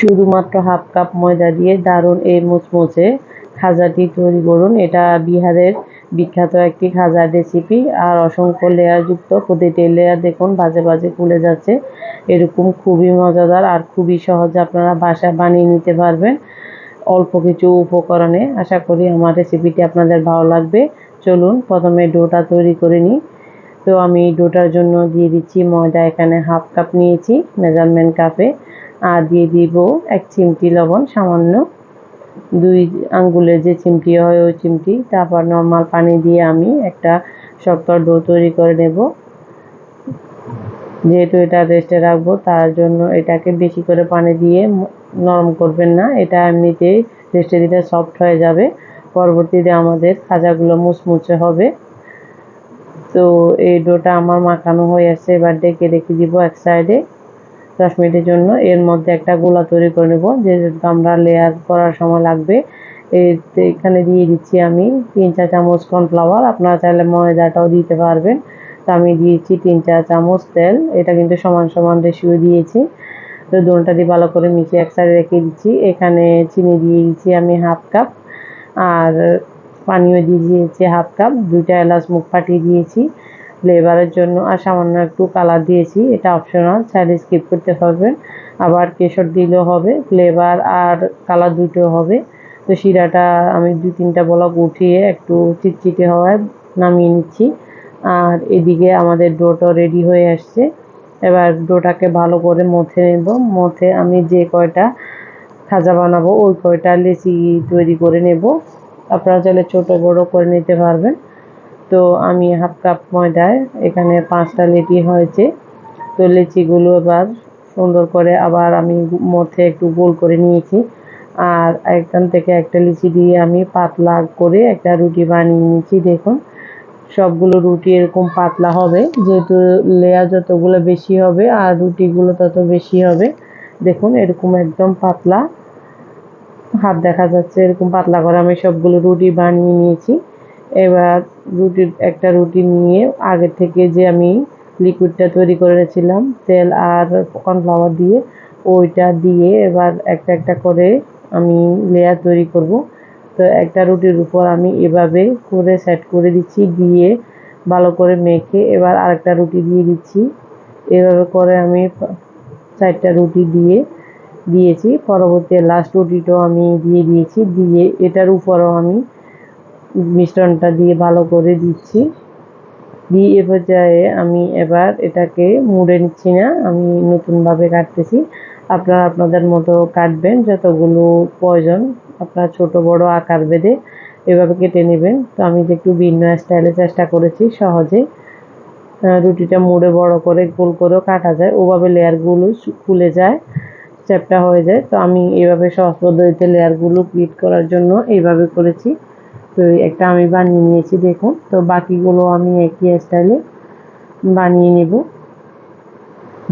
শুধুমাত্র half cup ময়দা দিয়ে দারুণ এই মুচমুচে খাজাটি তৈরি করুন। এটা বিহারের বিখ্যাত একটি খাজার রেসিপি আর অসংখ্য লেয়ারযুক্ত প্রতিটি লেয়ার দেখুন, বাজে বাজে খুলে যাচ্ছে। এরকম খুবই মজাদার আর খুবই সহজে আপনারা বাসায় বানিয়ে নিতে পারবেন অল্প কিছু উপকরণে। আশা করি আমার রেসিপিটি আপনাদের ভালো লাগবে। চলুন, প্রথমে ডোটা তৈরি করে নিই। তো আমি ডোটার জন্য দিয়ে দিচ্ছি ময়দা। এখানে হাফ কাপ নিয়েছি মেজারমেন্ট কাপে আর দিয়ে দিব এক চিমটি লবণ, সামান্য দুই আঙ্গুলের যে চিমটি হয় ওই চিমটি। তারপর নর্মাল পানি দিয়ে আমি একটা শক্ত ডো তৈরি করে নেব। যেহেতু এটা রেস্টে রাখব, তার জন্য এটাকে বেশি করে পানি দিয়ে নরম করবেন না। এটা এমনিতেই রেস্টে দিলে সফট হয়ে যাবে। পরবর্তীতে আমাদের খাজাগুলো মুচমুচে হবে। তো এই ডোটা আমার মাখানো হয়ে আসছে। এবার ডেকে রেখে দিব এক সাইডে দশ মিনিটের জন্য এর মধ্যে একটা গোলা তৈরি করে নেব। যেহেতু আমরা লেয়ার করার সময় লাগবে এখানে দিয়ে দিচ্ছি আমি তিন চা চামচ কর্নফ্লাওয়ার আপনারা চাইলে ময়দাটাও দিতে পারবেন। তো আমি দিয়েছি তিন চা চামচ তেল। এটা কিন্তু সমান সমান রেশিও দিয়েছি। তো দোনটা দিয়ে ভালো করে মিশিয়ে এক সাইডে রেখে দিচ্ছি। এখানে চিনি দিয়ে দিচ্ছি আমি হাফ কাপ। আর পানিও দিয়ে দিয়েছি হাফ কাপ। দুইটা এলাচ মুখ ফাটিয়ে দিয়েছি। ফ্লেভারের জন্য। আর সামান্য একটু কালার দিয়েছি, এটা অপশনাল চাইলে স্কিপ করতে পারবেন। আবার কেশর দিলেও হবে ফ্লেভার আর কালার দুটো হবে। তো শিরাটা আমি দুই তিনটা বলক উঠিয়ে একটু চিটচিটে হওয়ায় নামিয়ে নিচ্ছি। আর এদিকে আমাদের ডোটা রেডি হয়ে আসছে। এবার ডোটাকে ভালো করে মথে নেব। মথে আমি যে কয়টা খাজা বানাবো, ওই কয়টা লেচি তৈরি করে নেব। আপনারা চাইলে ছোটো বড়ো করে নিতে পারবেন। তো আমি হাফ কাপ ময়দায় এখানে পাঁচটা লেচি হয়েছে। তো লেচিগুলো এবার সুন্দর করে আবার আমি মধ্যে একটু গোল করে নিয়েছি। আর এখান থেকে একটা লিচি দিয়ে আমি পাতলা করে একটা রুটি বানিয়ে নিয়েছি দেখুন, সবগুলো রুটি এরকম পাতলা হবে। যেহেতু লেয়ার যতগুলো বেশি হবে আর রুটিগুলো তত বেশি হবে, দেখুন, এরকম একদম পাতলা হাত দেখা যাচ্ছে, এরকম পাতলা করে আমি সবগুলো রুটি বানিয়ে নিয়েছি। এবার রুটির একটা রুটি নিয়ে আগে থেকে যে আমি লিকুইডটা তৈরি করেছিলাম তেল আর কর্নফ্লাওয়ার দিয়ে, ওইটা দিয়ে এবার একটা একটা করে আমি লেয়ার তৈরি করব। তো একটা রুটির উপর আমি এভাবে করে সেট করে দিচ্ছি, দিয়ে ভালো করে মেখে এবার আরেকটা রুটি দিয়ে দিচ্ছি। এভাবে করে আমি চারটা রুটি দিয়ে দিয়েছি। পরবর্তী লাস্ট রুটিটাও আমি দিয়ে দিয়েছি। দিয়ে এটার উপরও আমি মিশ্রণটা দিয়ে ভালো করে দিচ্ছি। দিয়ে এ পর্যায়ে আমি এবার এটাকে মুড়ে নিচ্ছি না, আমি নতুনভাবে কাটতেছি। আপনারা আপনাদের মতো কাটবেন, যতগুলো প্রয়োজন। আপনার ছোট, বড় আকার বেঁধে এভাবে কেটে নেবেন। তো আমি যে একটু ভিন্ন স্টাইলে চেষ্টা করেছি সহজে। রুটিটা মুড়ে বড় করে, গোল করেও কাটা যায়। ওভাবে লেয়ারগুলো খুলে যায়, চ্যাপটা হয়ে যায়। তো আমি এভাবে সহজ পদ্ধতিতে লেয়ারগুলো ক্লিট করার জন্য এইভাবে করেছি। একটা আমি বানিয়ে নিয়েছি, দেখুন। তো বাকিগুলো আমি একই স্টাইলে বানিয়ে নেব।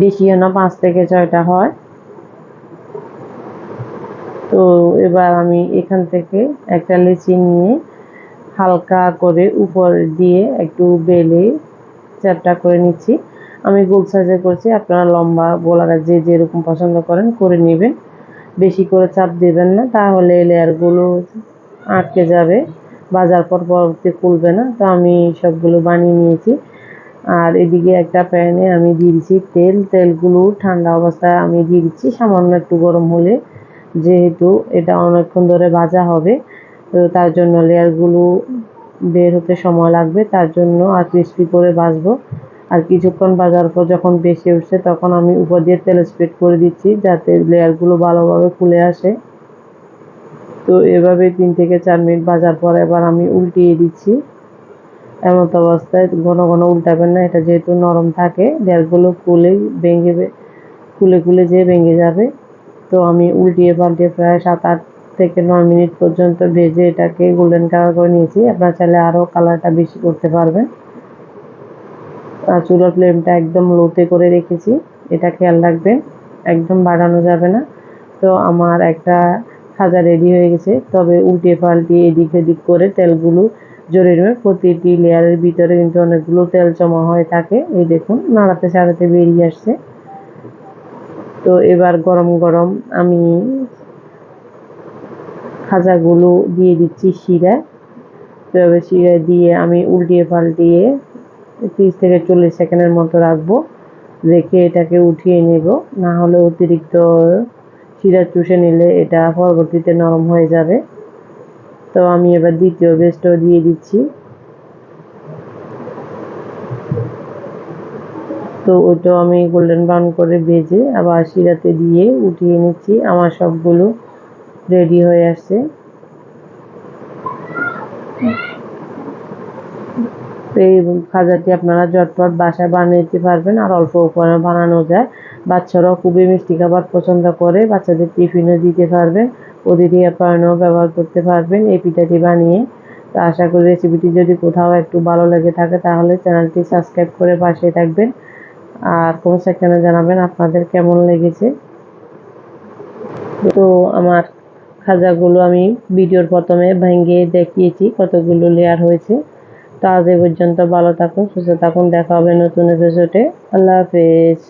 বেশিও না, পাঁচ থেকে ছয়টা হয়। তো এবার আমি এখান থেকে একটা লেচি নিয়ে হালকা করে উপর দিয়ে একটু বেলে চ্যাপটা করে নিচ্ছি। আমি গোল সাইজে করছি, আপনারা লম্বা গোলারা যে যেরকম পছন্দ করেন করে নেবেন। বেশি করে চাপ দেবেন না, তাহলে লেয়ারগুলো আটকে যাবে। বাজার পর পরবর্তী খুলবে না, তো আমি সবগুলো বানিয়ে নিয়েছি। আর এদিকে একটা প্যানে আমি দিয়ে দিচ্ছি তেল, তেলগুলো ঠান্ডা অবস্থায় আমি দিয়ে দিচ্ছি, সামান্য একটু গরম হলে, যেহেতু এটা অনেকক্ষণ ধরে ভাজা হবে, তো তার জন্য লেয়ারগুলো বের হতে সময় লাগবে, তার জন্য আর ক্রিস্পি করে ভাজবো। আর কিছুক্ষণ ভাজার পর যখন বেশি উঠছে, তখন আমি উপর দিয়ে তেল স্প্রেড করে দিচ্ছি, যাতে লেয়ারগুলো ভালোভাবে খুলে আসে। তো এভাবে তিন থেকে চার মিনিট ভাজার পর এবার আমি উল্টিয়ে দিচ্ছি। এমত অবস্থায় ঘন ঘন উল্টাবেন না, এটা যেহেতু নরম থাকে লেয়ারগুলো খুলে ভেঙে খুলে খুলে যেয়ে ভেঙে যাবে। তো আমি উল্টিয়ে পাল্টিয়ে প্রায় সাত আট থেকে নয় মিনিট পর্যন্ত ভেজে এটাকে গোল্ডেন কালার করে নিয়েছি। আপনার চাইলে আরও কালারটা বেশি করতে পারবেন। আর চুলার ফ্লেমটা একদম লোতে করে রেখেছি। এটা খেয়াল রাখবেন, একদম বাড়ানো যাবে না। তো আমার একটা খাজা রেডি হয়ে গেছে। তবে উল্টে পাল্টিয়ে এদিক এদিক করে তেলগুলো জড়িয়ে নেবে। প্রতিটি লেয়ারের ভিতরে কিন্তু অনেকগুলো তেল জমা হয়ে থাকে। এই দেখুন, নাড়াতে সাড়াতে বেরিয়ে আসছে। তো এবার গরম গরম আমি খাজাগুলো দিয়ে দিচ্ছি শিরা। তো এবার শিরা দিয়ে আমি উল্টিয়ে পাল্টিয়ে তিরিশ থেকে চল্লিশ সেকেন্ডের মতো রাখব। রেখে এটাকে উঠিয়ে নেব। না হলে অতিরিক্ত শিরা চুষে নিলে এটা পরবর্তীতে নরম হয়ে যাবে। তো আমি এবার দ্বিতীয় বেস্টও দিয়ে দিচ্ছি। তো ওটাও আমি গোল্ডেন ব্রাউন করে ভেজে আবার শিরাতে দিয়ে উঠিয়ে নিচ্ছি। আমার সবগুলো রেডি হয়ে আসছে। তো এই খাজাটি আপনারা ঝটপট বাসায় বানিয়ে নিতে পারবেন আর অল্প উপকরণে বানানো যায়। বাচ্চারাও খুবই মিষ্টি খাবার পছন্দ করে, বাচ্চাদের টিফিনও দিতে পারবেন, অতিথি আপ্যায়নেও ব্যবহার করতে পারবেন এই পিঠাটি বানিয়ে। তো আশা করি রেসিপিটি যদি কোথাও একটু ভালো লেগে থাকে তাহলে চ্যানেলটি সাবস্ক্রাইব করে পাশে থাকবেন। আর কোন সেকশনে জানাবেন আপনাদের কেমন লেগেছে। তো আমার খাজাগুলো আমি ভিডিওর প্রথমে ভেঙে দেখিয়েছি কতগুলো লেয়ার হয়েছে। তো আজ পর্যন্ত ভালো থাকুন সুস্থ থাকুন দেখা হবে নতুন এপিসোডে আল্লাহ হাফেজ।